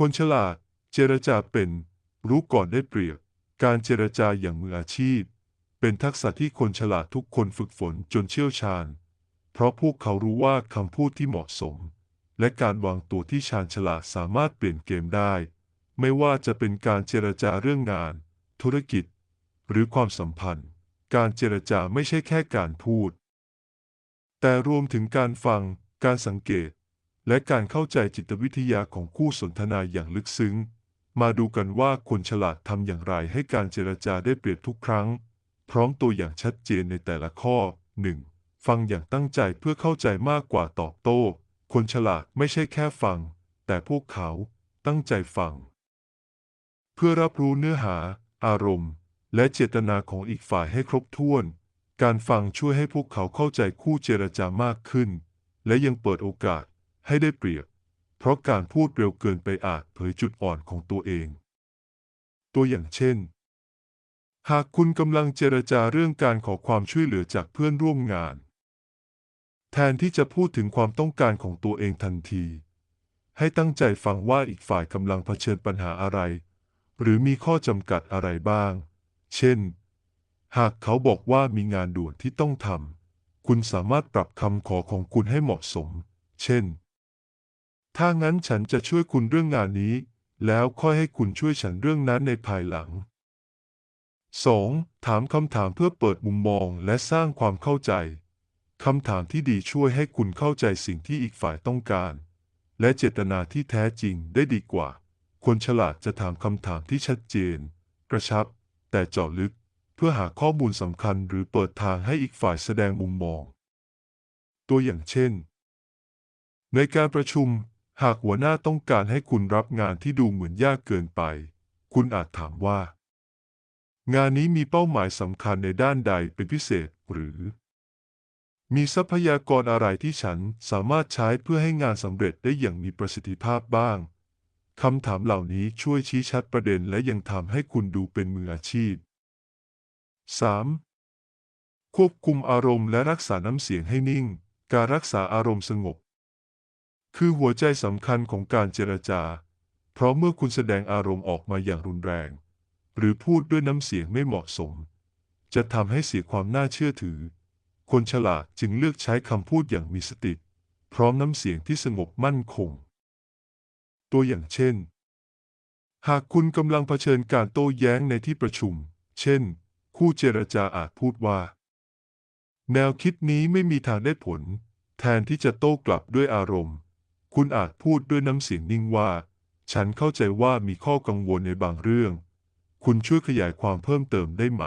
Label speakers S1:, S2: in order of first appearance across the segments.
S1: คนฉลาด เจรจาเป็น รู้ก่อนได้เปรียบ การเจรจาอย่างมืออาชีพ เป็นทักษะที่คนฉลาดทุกคนฝึกฝนจนเชี่ยวชาญ เพราะพวกเขารู้ว่าคำพูดที่เหมาะสม และการวางตัวที่ชาญฉลาดสามารถเปลี่ยนเกมได้ ไม่ว่าจะเป็นการเจรจาเรื่องงาน ธุรกิจ หรือความสัมพันธ์ การเจรจาไม่ใช่แค่การพูด แต่รวมถึงการฟัง การสังเกต และการเข้าใจจิตวิทยาของคู่สนทนาอย่างลึกซึ้ง มาดูกันว่าคนฉลาดทำอย่างไรให้การเจรจาได้เปรียบทุกครั้ง พร้อมตัวอย่างชัดเจนในแต่ละข้อ 1. ฟังอย่างตั้งใจเพื่อเข้าใจมากกว่าตอบโต้ คนฉลาดไม่ใช่แค่ฟัง แต่พวกเขาตั้งใจฟัง เพื่อรับรู้เนื้อหา อารมณ์ และเจตนาของอีกฝ่ายให้ครบถ้วน การฟังช่วยให้พวกเขาเข้าใจคู่เจรจามากขึ้น และยังเปิดโอกาส ให้ได้เปรียบ เพราะการพูดเร็วเกินไปอาจเผยจุดอ่อนของตัวเอง ตัวอย่างเช่น หากคุณกำลังเจรจาเรื่องการขอความช่วยเหลือจากเพื่อนร่วมงาน แทนที่จะพูดถึงความต้องการของตัวเองทันที ให้ตั้งใจฟังว่าอีกฝ่ายกำลังเผชิญปัญหาอะไร หรือมีข้อจำกัดอะไรบ้าง เช่น หากเขาบอกว่ามีงานด่วนที่ต้องทำคุณสามารถปรับคำขอของคุณให้เหมาะสม เช่น ถ้างั้นฉันจะช่วยคุณเรื่องงานนี้ แล้วค่อยให้คุณช่วยฉันเรื่องนั้นในภายหลัง 2. ถามคำถามเพื่อเปิดมุมมองและสร้างความเข้าใจ คำถามที่ดีช่วยให้คุณเข้าใจสิ่งที่อีกฝ่ายต้องการ และเจตนาที่แท้จริงได้ดีกว่า คนฉลาดจะถามคำถามที่ชัดเจน กระชับ แต่เจาะลึก เพื่อหาข้อมูลสำคัญหรือเปิดทางให้อีกฝ่ายแสดงมุมมอง ตัวอย่างเช่น ในการประชุม หากหัวหน้าต้องการให้คุณรับงานที่ดูเหมือนยากเกินไป คุณอาจถามว่า งานนี้มีเป้าหมายสำคัญในด้านใดเป็นพิเศษหรือ มีทรัพยากรอะไรที่ฉันสามารถใช้เพื่อให้งานสำเร็จได้อย่างมีประสิทธิภาพบ้างคำถามเหล่านี้ช่วยชี้ชัดประเด็นและยังทำให้คุณดูเป็นมืออาชีพ 3. ควบคุมอารมณ์และรักษาน้ำเสียงให้นิ่ง การรักษาอารมณ์สงบ คือหัวใจสำคัญของการเจรจา เพราะเมื่อคุณแสดงอารมณ์ออกมาอย่างรุนแรง หรือพูดด้วยน้ำเสียงไม่เหมาะสม จะทำให้เสียความน่าเชื่อถือ คนฉลาดจึงเลือกใช้คำพูดอย่างมีสติ พร้อมน้ำเสียงที่สงบมั่นคง ตัวอย่างเช่น หากคุณกำลังเผชิญการโต้แย้งในที่ประชุม เช่น คู่เจรจาอาจพูดว่า แนวคิดนี้ไม่มีทางได้ผล แทนที่จะโต้กลับด้วยอารมณ์ คุณอาจพูดด้วยน้ำเสียงนิ่งว่า ฉันเข้าใจว่ามีข้อกังวลในบางเรื่อง คุณช่วยขยายความเพิ่มเติมได้ไหม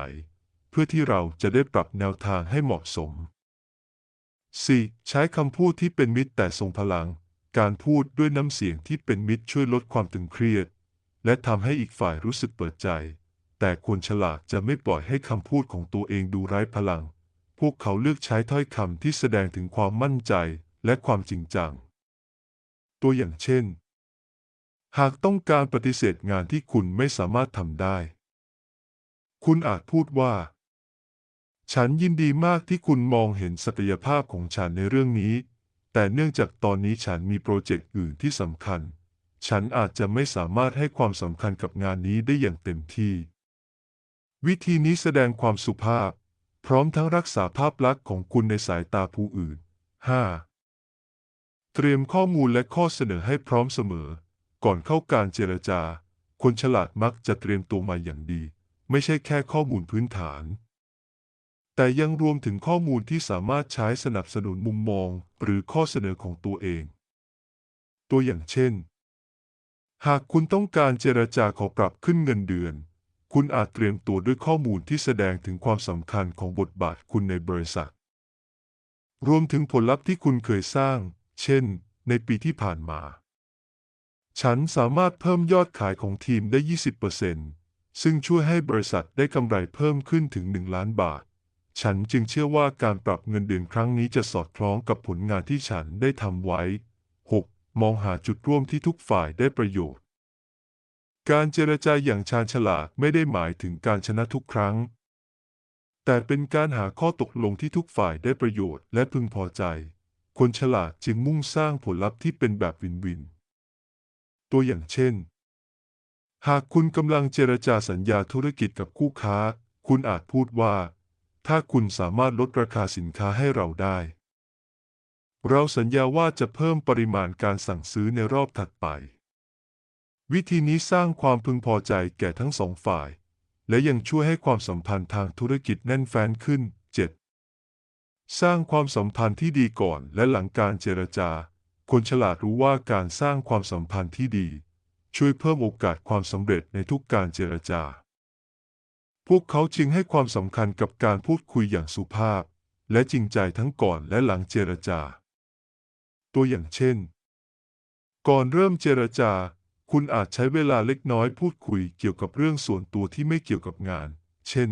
S1: เพื่อที่เราจะได้ปรับแนวทางให้เหมาะสม 4. ใช้คำพูดที่เป็นมิตรแต่ทรงพลัง การพูดด้วยน้ำเสียงที่เป็นมิตรช่วยลดความตึงเครียด และทำให้อีกฝ่ายรู้สึกเปิดใจ แต่คนฉลาดจะไม่ปล่อยให้คำพูดของตัวเองดูไร้พลัง พวกเขาเลือกใช้ถ้อยคำที่แสดงถึงความมั่นใจและความจริงจัง ตัวอย่างเช่น หากต้องการปฏิเสธงานที่คุณไม่สามารถทำได้ คุณอาจพูดว่า ฉันยินดีมากที่คุณมองเห็นศักยภาพของฉันในเรื่องนี้ แต่เนื่องจากตอนนี้ฉันมีโปรเจกต์อื่นที่สำคัญ ฉันอาจจะไม่สามารถให้ความสำคัญกับงานนี้ได้อย่างเต็มที่ วิธีนี้แสดงความสุภาพ พร้อมทั้งรักษาภาพลักษณ์ของคุณในสายตาผู้อื่น 5. เตรียมข้อมูลและข้อเสนอให้พร้อมเสมอ ก่อนเข้าการเจรจา คนฉลาดมักจะเตรียมตัวมาอย่างดี ไม่ใช่แค่ข้อมูลพื้นฐาน แต่ยังรวมถึงข้อมูลที่สามารถใช้สนับสนุนมุมมอง หรือข้อเสนอของตัวเอง ตัวอย่างเช่น หากคุณต้องการเจรจาขอปรับขึ้นเงินเดือน คุณอาจเตรียมตัวด้วยข้อมูลที่แสดงถึงความสำคัญของบทบาทคุณในบริษัท รวมถึงผลลัพธ์ที่คุณเคยสร้าง เช่น ในปีที่ผ่านมา ฉันสามารถเพิ่มยอดขายของทีมได้ 20%ซึ่งช่วยให้บริษัทได้กำไรเพิ่มขึ้นถึง 1 ล้านบาท ฉันจึงเชื่อว่าการปรับเงินเดือนครั้งนี้จะสอดคล้องกับผลงานที่ฉันได้ทำไว้ 6. มองหาจุดร่วมที่ทุกฝ่ายได้ประโยชน์ การเจรจาอย่างชาญฉลาดไม่ได้หมายถึงการชนะทุกครั้งแต่เป็นการหาข้อตกลงที่ทุกฝ่ายได้ประโยชน์และพึงพอใจ คนฉลาดจึงมุ่งสร้างผลลัพธ์ที่เป็นแบบวินวิน ตัวอย่างเช่น หากคุณกำลังเจรจาสัญญาธุรกิจกับคู่ค้า คุณอาจพูดว่า ถ้าคุณสามารถลดราคาสินค้าให้เราได้ เราสัญญาว่าจะเพิ่มปริมาณการสั่งซื้อในรอบถัดไป วิธีนี้สร้างความพึงพอใจแก่ทั้งสองฝ่าย และยังช่วยให้ความสัมพันธ์ทางธุรกิจแน่นแฟ้นขึ้น 7. สร้างความสัมพันธ์ที่ดีก่อนและหลังการเจรจา คนฉลาดรู้ว่าการสร้างความสัมพันธ์ที่ดี ช่วยเพิ่มโอกาสความสำเร็จในทุกการเจรจา พวกเขาจึงให้ความสำคัญกับการพูดคุยอย่างสุภาพ และจริงใจทั้งก่อนและหลังเจรจา ตัวอย่างเช่น ก่อนเริ่มเจรจา คุณอาจใช้เวลาเล็กน้อยพูดคุยเกี่ยวกับเรื่องส่วนตัวที่ไม่เกี่ยวกับงาน เช่น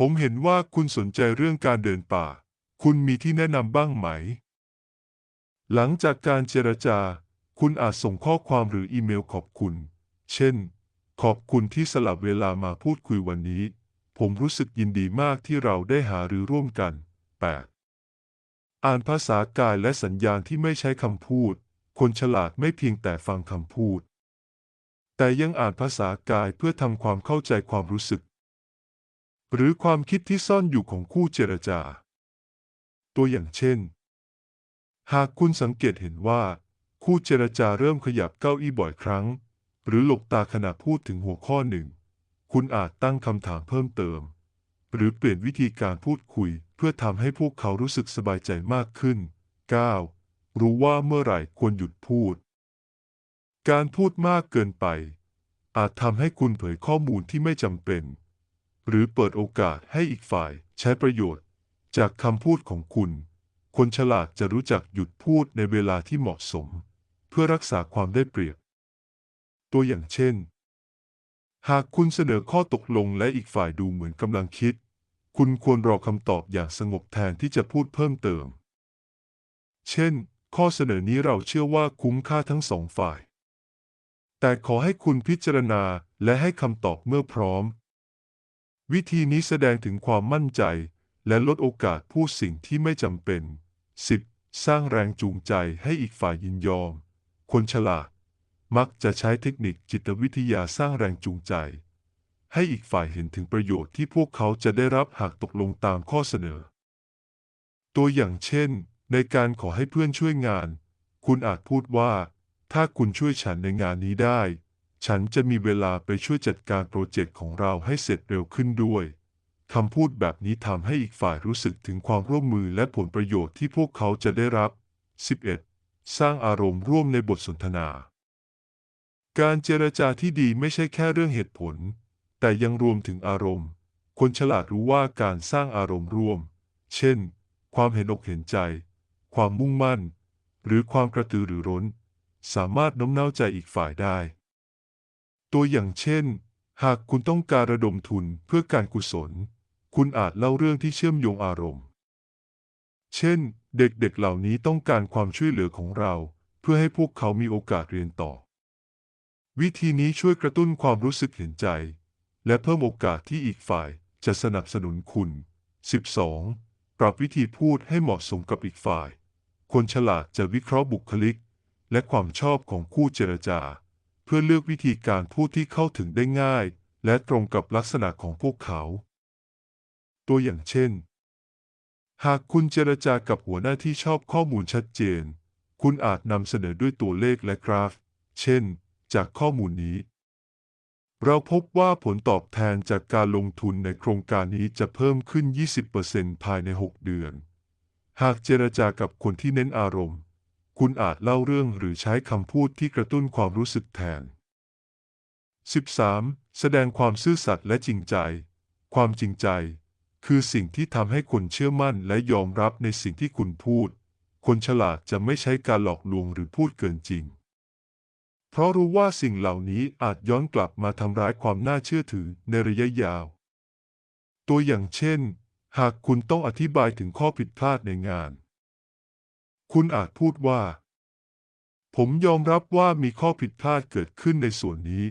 S1: ผมเห็นว่าคุณสนใจเรื่องการเดินป่า คุณมีที่แนะนำบ้างไหม หลังจากการเจรจา คุณอาจส่งข้อความหรืออีเมลขอบคุณ เช่น ขอบคุณที่สลับเวลามาพูดคุยวันนี้ ผมรู้สึกยินดีมากที่เราได้หารือร่วมกัน 8. อ่านภาษากายและสัญญาณที่ไม่ใช้คำพูด คนฉลาดไม่เพียงแต่ฟังคำพูด แต่ยังอ่านภาษากายเพื่อทำความเข้าใจความรู้สึก หรือความคิดที่ซ่อนอยู่ของคู่เจรจา ตัวอย่างเช่น หากคุณสังเกตเห็นว่า คู่เจรจาเริ่มขยับเก้าอี้บ่อยครั้ง หรือหลบตาขณะพูดถึงหัวข้อหนึ่ง คุณอาจตั้งคำถามเพิ่มเติม หรือเปลี่ยนวิธีการพูดคุย เพื่อทำให้พวกเขารู้สึกสบายใจมากขึ้น 9. รู้ว่าเมื่อไหร่ควรหยุดพูด การพูดมากเกินไป อาจทำให้คุณเผยข้อมูลที่ไม่จำเป็น หรือเปิดโอกาสให้อีกฝ่ายใช้ประโยชน์ จากคำพูดของคุณ คนฉลาดจะรู้จักหยุดพูดในเวลาที่เหมาะสม เพื่อรักษาความได้เปรียบ ตัวอย่างเช่น หากคุณเสนอข้อตกลงและอีกฝ่ายดูเหมือนกำลังคิด คุณควรรอคำตอบอย่างสงบแทนที่จะพูดเพิ่มเติม เช่น ข้อเสนอนี้เราเชื่อว่าคุ้มค่าทั้งสองฝ่ายแต่ขอให้คุณพิจารณาและให้คำตอบเมื่อพร้อม วิธีนี้แสดงถึงความมั่นใจ และลดโอกาสพูดสิ่งที่ไม่จำเป็น 10. สร้างแรงจูงใจให้อีกฝ่ายยินยอม คนฉลาด มักจะใช้เทคนิคจิตวิทยาสร้างแรงจูงใจ ให้อีกฝ่ายเห็นถึงประโยชน์ที่พวกเขาจะได้รับหากตกลงตามข้อเสนอ ตัวอย่างเช่น ในการขอให้เพื่อนช่วยงาน คุณอาจพูดว่า ถ้าคุณช่วยฉันในงานนี้ได้ ฉันจะมีเวลาไปช่วยจัดการโปรเจกต์ของเราให้เสร็จเร็วขึ้นด้วยคำพูดแบบนี้ทำให้อีกฝ่ายรู้สึกถึงความร่วมมือและผลประโยชน์ที่พวกเขาจะได้รับ 11. สร้างอารมณ์ร่วมในบทสนทนา การเจรจาที่ดีไม่ใช่แค่เรื่องเหตุผล แต่ยังรวมถึงอารมณ์ คนฉลาดรู้ว่าการสร้างอารมณ์ร่วม เช่น ความเห็นอกเห็นใจ ความมุ่งมั่น หรือความกระตือรือร้น สามารถโน้มน้าวใจอีกฝ่ายได้ ตัวอย่างเช่น หากคุณต้องการระดมทุนเพื่อการกุศล คุณอาจเล่าเรื่องที่เชื่อมโยงอารมณ์ เช่น เด็กๆเเหล่านี้ต้องการความช่วยเหลือของเรา เพื่อให้พวกเขามีโอกาสเรียนต่อ วิธีนี้ช่วยกระตุ้นความรู้สึกเห็นใจ และเพิ่มโอกาสที่อีกฝ่ายจะสนับสนุนคุณ 12. ปรับวิธีพูดให้เหมาะสมกับอีกฝ่าย คนฉลาดจะวิเคราะห์บุคลิก และความชอบของคู่เจรจา เพื่อเลือกวิธีการพูดที่เข้าถึงได้ง่าย และตรงกับลักษณะของพวกเขา ตัวอย่างเช่น หากคุณเจรจากับหัวหน้าที่ชอบข้อมูลชัดเจน คุณอาจนำเสนอด้วยตัวเลขและกราฟ เช่น จากข้อมูลนี้ เราพบว่าผลตอบแทนจากการลงทุนในโครงการนี้จะเพิ่มขึ้น 20%ภายใน 6 เดือน หากเจรจากับคนที่เน้นอารมณ์ คุณอาจเล่าเรื่องหรือใช้คำพูดที่กระตุ้นความรู้สึกแทน 13. แสดงความซื่อสัตย์และจริงใจ ความจริงใจ คือสิ่งที่ทำให้คนเชื่อมั่นและยอมรับในสิ่งที่คุณพูด คนฉลาดจะไม่ใช้การหลอกลวงหรือพูดเกินจริง เพราะรู้ว่าสิ่งเหล่านี้อาจย้อนกลับมาทำร้ายความน่าเชื่อถือในระยะยาว ตัวอย่างเช่น หากคุณต้องอธิบายถึงข้อผิดพลาดในงาน คุณอาจพูดว่า ผมยอมรับว่ามีข้อผิดพลาดเกิดขึ้นในส่วนนี้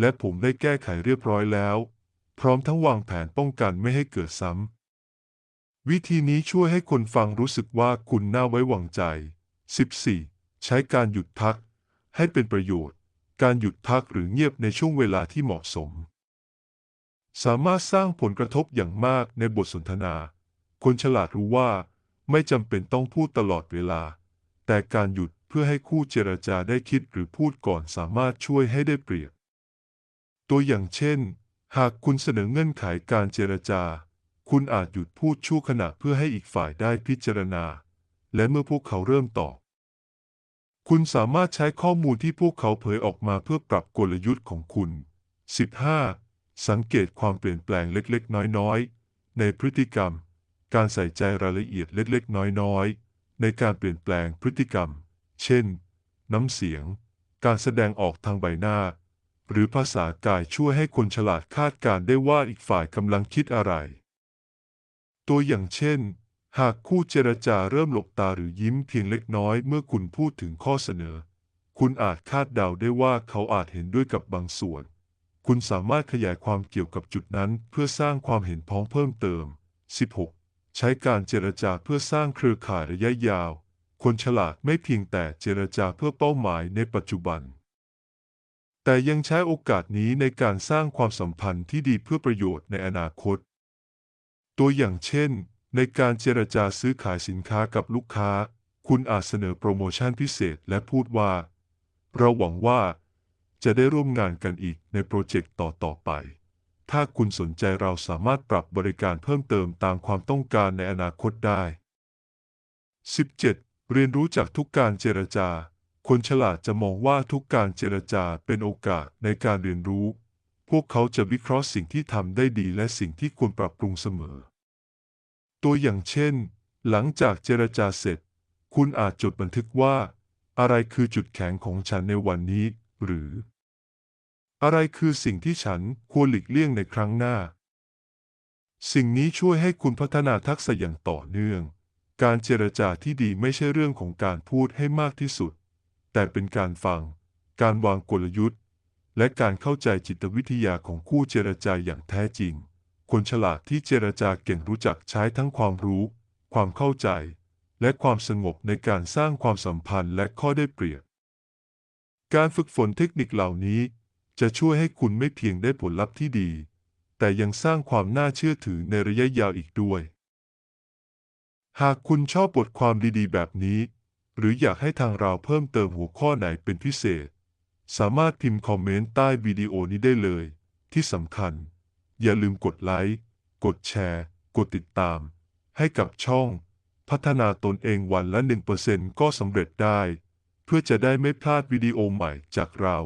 S1: และผมได้แก้ไขเรียบร้อยแล้ว พร้อมทั้งวางแผนป้องกันไม่ให้เกิดซ้ำ วิธีนี้ช่วยให้คนฟังรู้สึกว่าคุณน่าไว้วางใจ 14. ใช้การหยุดพัก ให้เป็นประโยชน์ การหยุดพักหรือเงียบในช่วงเวลาที่เหมาะสม สามารถสร้างผลกระทบอย่างมากในบทสนทนา คนฉลาดรู้ว่า ไม่จำเป็นต้องพูดตลอดเวลา แต่การหยุดเพื่อให้คู่เจรจาได้คิดหรือพูดก่อนสามารถช่วยให้ได้เปรียบ ตัวอย่างเช่น หากคุณเสนอเงื่อนไขการเจรจา คุณอาจหยุดพูดชั่วขณะเพื่อให้อีกฝ่ายได้พิจารณา และเมื่อพวกเขาเริ่มตอบ คุณสามารถใช้ข้อมูลที่พวกเขาเผยออกมาเพื่อปรับกลยุทธ์ของคุณ 15. สังเกตความเปลี่ยนแปลงเล็กๆ น้อยๆ ในพฤติกรรม การใส่ใจรายละเอียดเล็กๆ น้อยๆ ในการเปลี่ยนแปลงพฤติกรรม เช่น น้ำเสียง การแสดงออกทางใบหน้า หรือภาษากายช่วยให้คนฉลาดคาดการได้ว่าอีกฝ่ายกำลังคิดอะไร ตัวอย่างเช่น หากคู่เจรจาเริ่มหลบตาหรือยิ้มเพียงเล็กน้อยเมื่อคุณพูดถึงข้อเสนอ คุณอาจคาดเดาได้ว่าเขาอาจเห็นด้วยกับบางส่วน คุณสามารถขยายความเกี่ยวกับจุดนั้นเพื่อสร้างความเห็นพ้องเพิ่มเติม 16. ใช้การเจรจาเพื่อสร้างเครือข่ายระยะยาว คนฉลาดไม่เพียงแต่เจรจาเพื่อเป้าหมายในปัจจุบัน แต่ยังใช้โอกาสนี้ในการสร้างความสัมพันธ์ที่ดีเพื่อประโยชน์ในอนาคต ตัวอย่างเช่น ในการเจรจาซื้อขายสินค้ากับลูกค้า คุณอาจเสนอโปรโมชั่นพิเศษและพูดว่า เราหวังว่าจะได้ร่วมงานกันอีกในโปรเจกต์ต่อๆไป ถ้าคุณสนใจเราสามารถปรับบริการเพิ่มเติมตามความต้องการในอนาคตได้ 17. เรียนรู้จากทุกการเจรจา คนฉลาดจะมองว่าทุกการเจรจาเป็นโอกาสในการเรียนรู้ พวกเขาจะวิเคราะห์สิ่งที่ทำได้ดีและสิ่งที่ควรปรับปรุงเสมอ ตัวอย่างเช่น หลังจากเจรจาเสร็จ คุณอาจจดบันทึกว่า อะไรคือจุดแข็งของฉันในวันนี้ หรือ อะไรคือสิ่งที่ฉันควรหลีกเลี่ยงในครั้งหน้า สิ่งนี้ช่วยให้คุณพัฒนาทักษะอย่างต่อเนื่อง การเจรจาที่ดีไม่ใช่เรื่องของการพูดให้มากที่สุด แต่เป็นการฟัง การวางกลยุทธ์ และการเข้าใจจิตวิทยาของคู่เจรจาอย่างแท้จริง คนฉลาดที่เจรจาเก่งรู้จักใช้ทั้งความรู้ ความเข้าใจ และความสงบในการสร้างความสัมพันธ์และข้อได้เปรียบ การฝึกฝนเทคนิคเหล่านี้ จะช่วยให้คุณไม่เพียงได้ผลลัพธ์ที่ดี แต่ยังสร้างความน่าเชื่อถือในระยะยาวอีกด้วย หากคุณชอบบทความดีๆ แบบนี้ หรืออยากให้ทางเราเพิ่มเติมหัวข้อไหนเป็นพิเศษ สามารถพิมพ์คอมเมนต์ใต้วิดีโอนี้ได้เลย ที่สำคัญ อย่าลืมกดไลค์ กดแชร์ กดติดตาม ให้กับช่อง พัฒนาตนเองวันละ 1%ก็สำเร็จได้ เพื่อจะได้ไม่พลาดวิดีโอใหม่จากเรา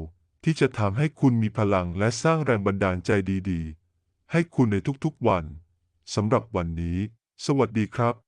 S1: ที่จะทำให้คุณมีพลังและสร้างแรงบันดาลใจดีๆ ให้คุณในทุกๆวันสำหรับวันนี้ สวัสดีครับ